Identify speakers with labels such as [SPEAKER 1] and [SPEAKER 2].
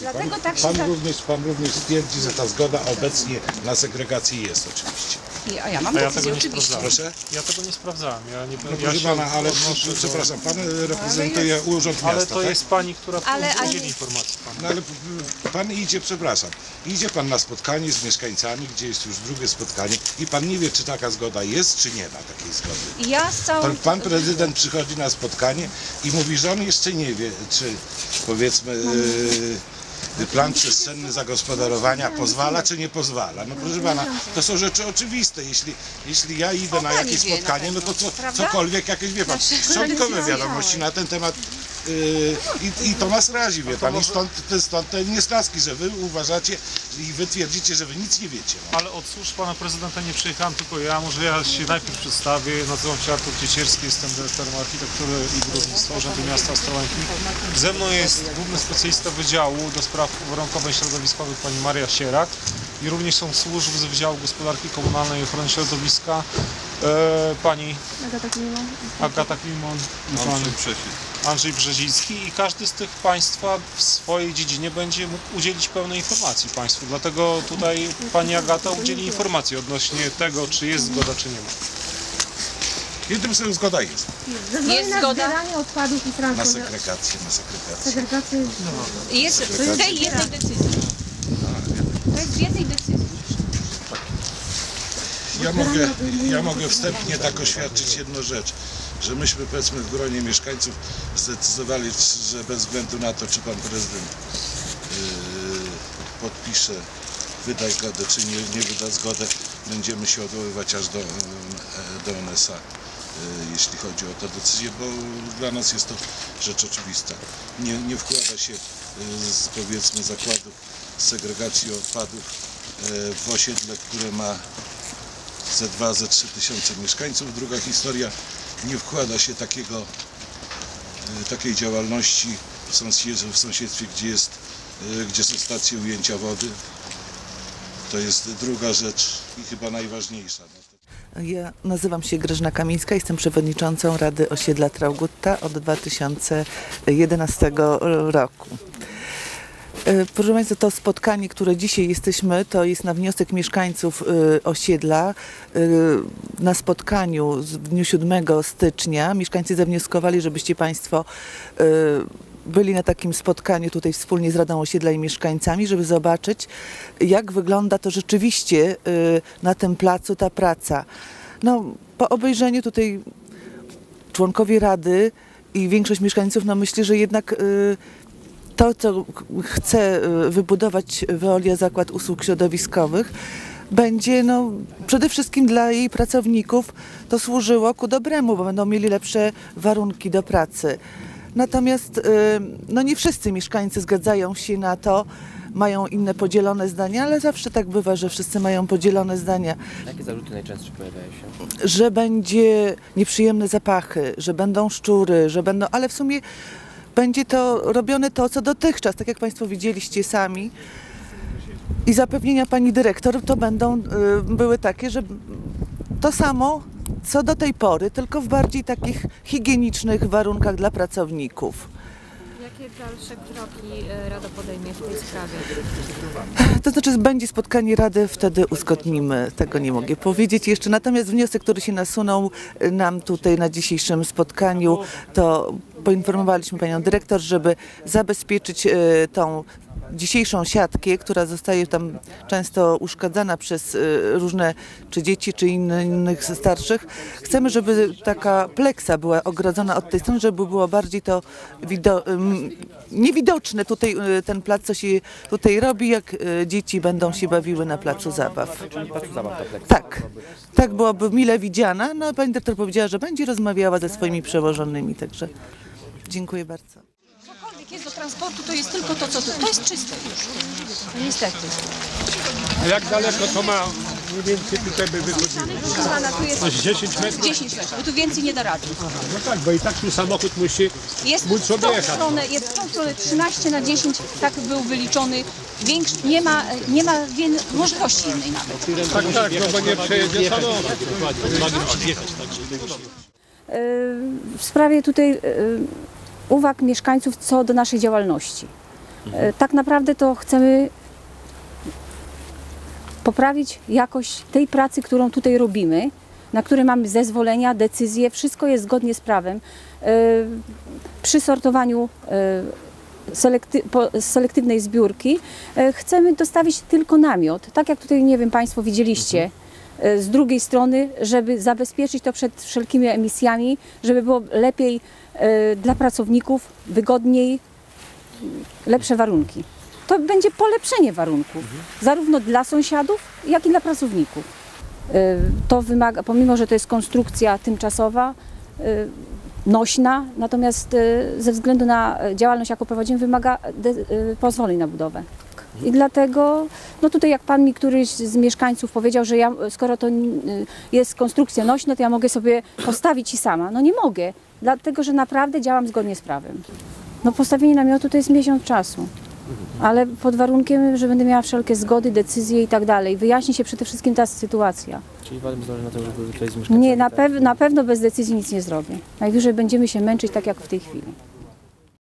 [SPEAKER 1] Dlatego tak się
[SPEAKER 2] Pan
[SPEAKER 1] tak...
[SPEAKER 2] również, pan również stwierdzi, że ta zgoda obecnie na segregację jest oczywiście.
[SPEAKER 1] A ja mam
[SPEAKER 3] A ja tego nie
[SPEAKER 1] oczywiście.
[SPEAKER 3] sprawdzałem.
[SPEAKER 2] Proszę?
[SPEAKER 3] Ja tego nie sprawdzałem. Ja nie
[SPEAKER 2] No,
[SPEAKER 3] ja
[SPEAKER 2] proszę pana, ale
[SPEAKER 3] odnoszę do-
[SPEAKER 2] przepraszam, pan reprezentuje urząd
[SPEAKER 3] Ale
[SPEAKER 2] miasta,
[SPEAKER 3] to
[SPEAKER 2] tak?
[SPEAKER 3] jest pani, która
[SPEAKER 1] Ale- ale-
[SPEAKER 3] udzieli informacji panu.
[SPEAKER 2] No ale pan idzie, przepraszam, idzie pan na spotkanie z mieszkańcami, gdzie jest już drugie spotkanie i pan nie wie, czy taka zgoda jest, czy nie ma takiej zgody.
[SPEAKER 1] Ja z całą...
[SPEAKER 2] Pan, pan prezydent przychodzi na spotkanie i mówi, że on jeszcze nie wie, czy powiedzmy plan przestrzenny zagospodarowania pozwala, czy nie pozwala. No proszę pana, to są rzeczy oczywiste. Jeśli, jeśli ja idę na jakieś spotkanie, no to co, cokolwiek jakieś, wie pan,
[SPEAKER 1] Znaczy,
[SPEAKER 2] szczątkowe
[SPEAKER 1] ja
[SPEAKER 2] wiadomości na ten temat i, i to nas razi, wie pan. I stąd, te- stąd te nieslaski, że wy uważacie i wy twierdzicie, że wy nic nie wiecie. No.
[SPEAKER 3] Ale od służb pana prezydenta nie przyjechałem tylko ja. Może ja się najpierw przedstawię. Nazywam się Artur Ciecierski, jestem dyrektorem architektury i budownictwa Urzędu Miasta Ostrołęki. Ze mną jest główny specjalista Wydziału do Spraw Uwarunkowań Środowiskowych pani Maria Sierak i również są służby z Wydziału Gospodarki Komunalnej i Ochrony Środowiska e, pani Agata Klimon i pan Andrzej Brzezicki i każdy z tych Państwa w swojej dziedzinie będzie mógł udzielić pełnej informacji Państwu. Dlatego tutaj Pani Agata udzieli informacji odnośnie tego, czy jest zgoda, czy nie ma.
[SPEAKER 2] Jednym słowem zgoda jest
[SPEAKER 1] Jest
[SPEAKER 4] na
[SPEAKER 1] zgoda?
[SPEAKER 4] zbieranie odpadów i
[SPEAKER 2] na
[SPEAKER 4] transport.
[SPEAKER 2] segregację, na segregację.
[SPEAKER 4] Segregację.
[SPEAKER 1] Jest w tej jednej decyzji. To jest w jednej decyzji.
[SPEAKER 2] Ja mogę, ja mogę wstępnie tak oświadczyć jedną rzecz, że myśmy powiedzmy w gronie mieszkańców zdecydowali, że bez względu na to, czy pan prezydent yy, podpisze, wyda zgodę, czy nie, nie wyda zgodę, będziemy się odwoływać aż do, do NSA. yy, Jeśli chodzi o tę decyzję, bo dla nas jest to rzecz oczywista. Nie, nie wkłada się yy, z powiedzmy zakładów segregacji odpadów yy, w osiedle, które ma ze 2, ze 3 tysiące mieszkańców. Druga historia, nie wkłada się takiego, e, takiej działalności w sąsiedztwie, w sąsiedztwie gdzie, jest, e, gdzie są stacje ujęcia wody. To jest druga rzecz i chyba najważniejsza.
[SPEAKER 5] Ja nazywam się Grażyna Kamińska, jestem przewodniczącą Rady Osiedla Traugutta od 2011 roku. E, Proszę Państwa, to spotkanie, które dzisiaj jesteśmy, to jest na wniosek mieszkańców e, osiedla. E, Na spotkaniu w dniu 7 stycznia mieszkańcy zawnioskowali, żebyście Państwo byli na takim spotkaniu tutaj wspólnie z Radą Osiedla i mieszkańcami, żeby zobaczyć, jak wygląda to rzeczywiście na tym placu ta praca. No, po obejrzeniu tutaj członkowie Rady i większość mieszkańców no myśli, że jednak to, co chce y, wybudować Veolia Zakład Usług Środowiskowych, będzie no, przede wszystkim dla jej pracowników to służyło ku dobremu, bo będą mieli lepsze warunki do pracy. Natomiast y, no, nie wszyscy mieszkańcy zgadzają się na to, mają inne podzielone zdania, ale zawsze tak bywa, że wszyscy mają podzielone zdania
[SPEAKER 6] Jakie zarzuty najczęściej pojawiają się?
[SPEAKER 5] że będzie nieprzyjemne zapachy, że będą szczury, że będą, ale w sumie będzie to robione to, co dotychczas, tak jak Państwo widzieliście sami. I zapewnienia Pani Dyrektor to będą y, były takie, że to samo, co do tej pory, tylko w bardziej takich higienicznych warunkach dla pracowników.
[SPEAKER 7] Jakie dalsze kroki e, Rada podejmie w tej sprawie?
[SPEAKER 5] To znaczy będzie spotkanie Rady, wtedy uzgodnimy. Tego nie mogę powiedzieć jeszcze. Natomiast wniosek, który się nasunął y, nam tutaj na dzisiejszym spotkaniu, to poinformowaliśmy Panią Dyrektor, żeby zabezpieczyć y, tą dzisiejszą siatkę, która zostaje tam często uszkadzana przez różne czy dzieci, czy inny- innych starszych. Chcemy, żeby taka pleksa była ogrodzona od tej strony, żeby było bardziej to niewidoczne tutaj y, ten plac, co się tutaj robi, jak y, dzieci będą się bawiły na placu zabaw.
[SPEAKER 6] Placu.
[SPEAKER 5] Tak, tak byłoby mile widziana. No, pani dyrektor powiedziała, że będzie rozmawiała ze swoimi przełożonymi, także dziękuję bardzo.
[SPEAKER 1] Cokolwiek jest do transportu, to jest tylko to, co tu. To jest czyste już. Niestety.
[SPEAKER 8] Jak daleko to ma mniej więcej tutaj by wychodziło?
[SPEAKER 1] Tu jest
[SPEAKER 8] To jest 10 metrów?
[SPEAKER 1] 10 metrów, bo tu więcej nie da rady.
[SPEAKER 8] No tak, bo i tak tu samochód musi
[SPEAKER 1] Jest
[SPEAKER 8] móc
[SPEAKER 1] w
[SPEAKER 8] sobie
[SPEAKER 1] tą
[SPEAKER 8] jechać.
[SPEAKER 1] stronę, jest w tą stronę 13 na 10, tak był wyliczony. Większy, nie ma, nie ma możliwości innej nawet.
[SPEAKER 8] Tak, tak, no bo nie przejedzie samochód.
[SPEAKER 7] W sprawie tutaj e, uwag mieszkańców co do naszej działalności.
[SPEAKER 1] E, Tak naprawdę to chcemy poprawić jakość tej pracy, którą tutaj robimy, na które mamy zezwolenia, decyzje, wszystko jest zgodnie z prawem. E, Przy sortowaniu selekty, z selektywnej zbiórki e, chcemy dostawić tylko namiot, tak jak tutaj, nie wiem, Państwo widzieliście, e, z drugiej strony, żeby zabezpieczyć to przed wszelkimi emisjami, żeby było lepiej dla pracowników, wygodniej, lepsze warunki. To będzie polepszenie warunków, zarówno dla sąsiadów, jak i dla pracowników. Y, To wymaga, pomimo że to jest konstrukcja tymczasowa, y, nośna, natomiast y, ze względu na działalność, jaką prowadzimy, wymaga pozwoleń na budowę. I dlatego, no tutaj jak pan mi któryś z mieszkańców powiedział, że ja, skoro to jest konstrukcja nośna, to ja mogę sobie postawić i sama. No nie mogę, dlatego że naprawdę działam zgodnie z prawem. No postawienie namiotu to jest miesiąc czasu. Ale pod warunkiem, że będę miała wszelkie zgody, decyzje i tak dalej. Wyjaśni się przede wszystkim ta sytuacja.
[SPEAKER 6] Czyli Wam zależy na tym, żeby tutaj z mieszkańcami...
[SPEAKER 1] Nie, na, pew- na pewno bez decyzji nic nie zrobię. Najwyżej będziemy się męczyć tak jak w tej chwili.